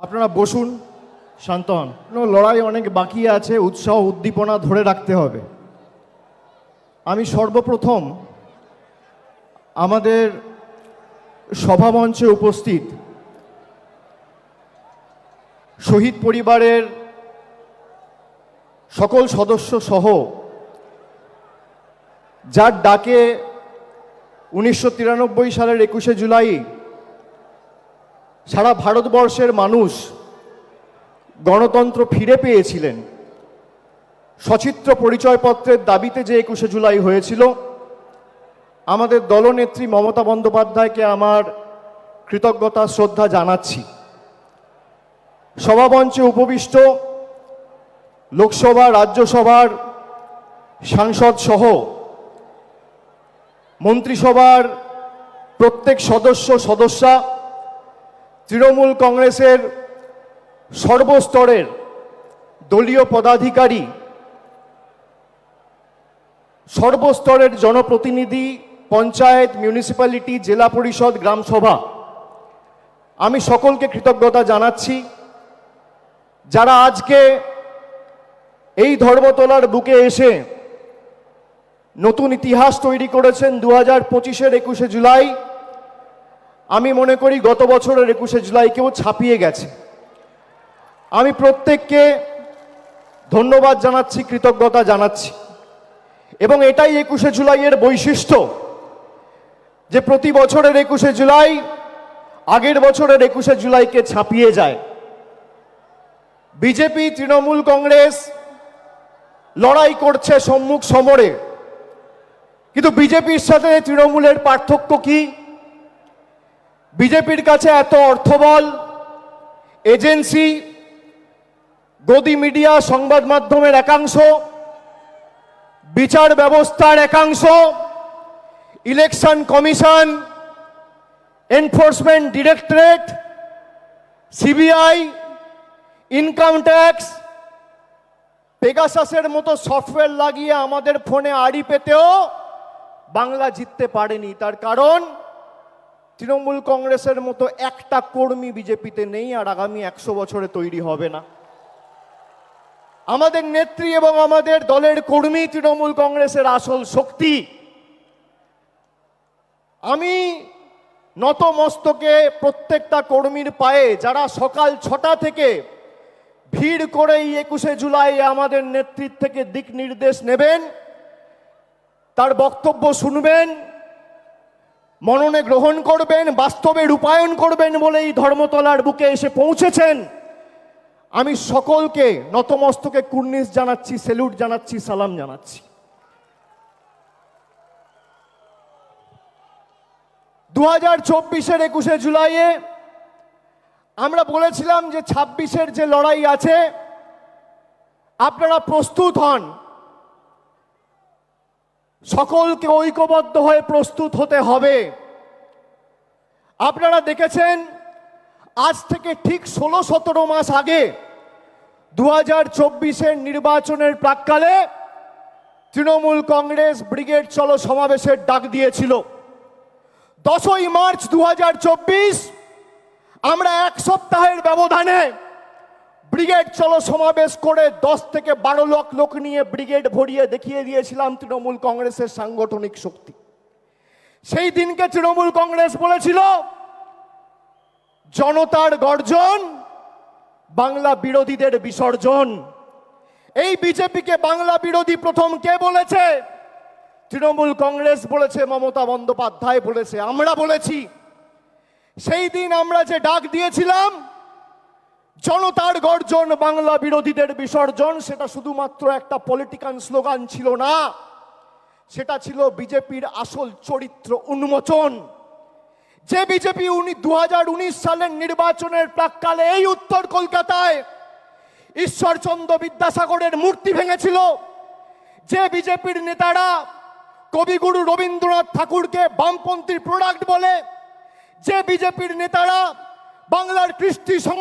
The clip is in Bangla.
আপনারা বসুন শান্ত হন লড়াই অনেক বাকি আছে, উৎসাহ, উদ্দীপনা ধরে রাখতে হবে। আমি সর্বপ্রথম আমাদের সভামঞ্চে উপস্থিত শহীদ পরিবারের সকল সদস্য সহ যার ডাকে উনিশশো তিরানব্বই সালের একুশে জুলাই সারা ভারতবর্ষের মানুষ গণতন্ত্র ফিরে পেয়েছিলেন। সচিত্র পরিচয়পত্রের দাবিতে যে একুশে জুলাই হয়েছিল, আমাদের দলনেত্রী মমতা বন্দ্যোপাধ্যায়কে আমার কৃতজ্ঞতা, শ্রদ্ধা জানাচ্ছি। সভামঞ্চে উপবিষ্ট লোকসভা, রাজ্যসভার সাংসদ সহ মন্ত্রিসভার প্রত্যেক সদস্য, সদস্যা তৃণমূল কংগ্রেসের সর্বস্তরের দলীয় পদাধিকারী, সর্বস্তরের জনপ্রতিনিধি, পঞ্চায়েত, মিউনিসিপ্যালিটি, জেলা পরিষদ গ্রামসভা আমি সকলকে কৃতজ্ঞতা জানাচ্ছি যারা আজকে এই ধর্মতলার বুকে এসে নতুন ইতিহাস তৈরি করেছেন দু হাজার পঁচিশের একুশে জুলাই। আমি মনে করি গত বছরের একুশে জুলাইকেও ছাপিয়ে গেছে। আমি প্রত্যেককে ধন্যবাদ জানাচ্ছি, কৃতজ্ঞতা জানাচ্ছি। এবং এটাই একুশে জুলাইয়ের বৈশিষ্ট্য যে প্রতি বছরের একুশে জুলাই আগের বছরের একুশে জুলাইকে ছাপিয়ে যায়। বিজেপি, তৃণমূল কংগ্রেস লড়াই করছে সম্মুখ সমরে। কিন্তু বিজেপির সাথে তৃণমূলের পার্থক্য কি? বিজেপির কাছে এত অর্থবল, এজেন্সি, গদি মিডিয়া, সংবাদ মাধ্যমের একাংশ, বিচার ব্যবস্থার একাংশ, election commission, enforcement directorate, CBI, income tax, পেগাসাসের মতো সফটওয়্যার লাগিয়ে আমাদের ফোনে আড়ি পেতেও বাংলা জিততে পারেনি। তার কারণ তৃণমূল কংগ্রেসের মতো একটা কর্মী বিজেপিতে নেই আর আগামী একশো বছরে তৈরি হবে না। আমাদের নেত্রী এবং আমাদের দলের কর্মী তৃণমূল কংগ্রেসের আসল শক্তি। আমি নত মস্তকে প্রত্যেকটা কর্মীর পায়ে যারা সকাল ছটা থেকে ভিড় করে একুশে জুলাই আমাদের নেতৃত্ব থেকে দিক নির্দেশ নেবেন, তার বক্তব্য শুনবেন মননে গ্রহণ করবেন, বাস্তবে রূপায়ণ করবেন বলে এই ধর্মতলার বুকে এসে পৌঁছেছেন। আমি সকলকে নতমস্তকে কুর্নিশ জানাচ্ছি, সেলুট জানাচ্ছি, সালাম জানাচ্ছি। দু হাজার চব্বিশের একুশে জুলাইয়ে আমরা বলেছিলাম যে ছাব্বিশের যে লড়াই আছে, আপনারা প্রস্তুত হন। সকলকে ঐক্যবদ্ধ হয়ে প্রস্তুত হতে হবে। আপনারা দেখেছেন, আজ থেকে ঠিক ষোলো সতেরো মাস আগে দু হাজার চব্বিশের নির্বাচনের প্রাককালে তৃণমূল কংগ্রেস ব্রিগেড চলো সমাবেশের ডাক দিয়েছিল। দশই মার্চ দু হাজার চব্বিশ, আমরা এক সপ্তাহের ব্যবধানে ব্রিগেড চলো সমাবেশ করে দশ থেকে বারো লাখ লোক নিয়ে ব্রিগেড ভরিয়ে দেখিয়ে দিয়েছিলাম তৃণমূল কংগ্রেসের সাংগঠনিক শক্তি। সেই দিনকে তৃণমূল কংগ্রেস বলেছিল, জনতার গর্জন, বাংলা বিরোধীদের বিসর্জন। এই বিজেপিকে বাংলা বিরোধী প্রথম কে বলেছে? তৃণমূল কংগ্রেস বলেছে, মমতা বন্দ্যোপাধ্যায় বলেছে, আমরা বলেছি। সেই দিন আমরা যে ডাক দিয়েছিলাম জনতার গর্জন বাংলা বিরোধীদের বিসর্জন। সেটা শুধুমাত্র একটা পলিটিক্যাল স্লোগান ছিল না। সেটা ছিল বিজেপির আসল চরিত্র উন্মোচন। যে বিজেপি উনি দু সালের নির্বাচনের প্রাককালে এই উত্তর কলকাতায় ঈশ্বরচন্দ্র বিদ্যাসাগরের মূর্তি ভেঙেছিল। যে বিজেপির নেতারা কবিগুরু রবীন্দ্রনাথ ঠাকুরকে বামপন্থীর প্রোডাক্ট বলে, যে বিজেপির নেতারা বাংলার কৃষ্টি সংস্কৃতি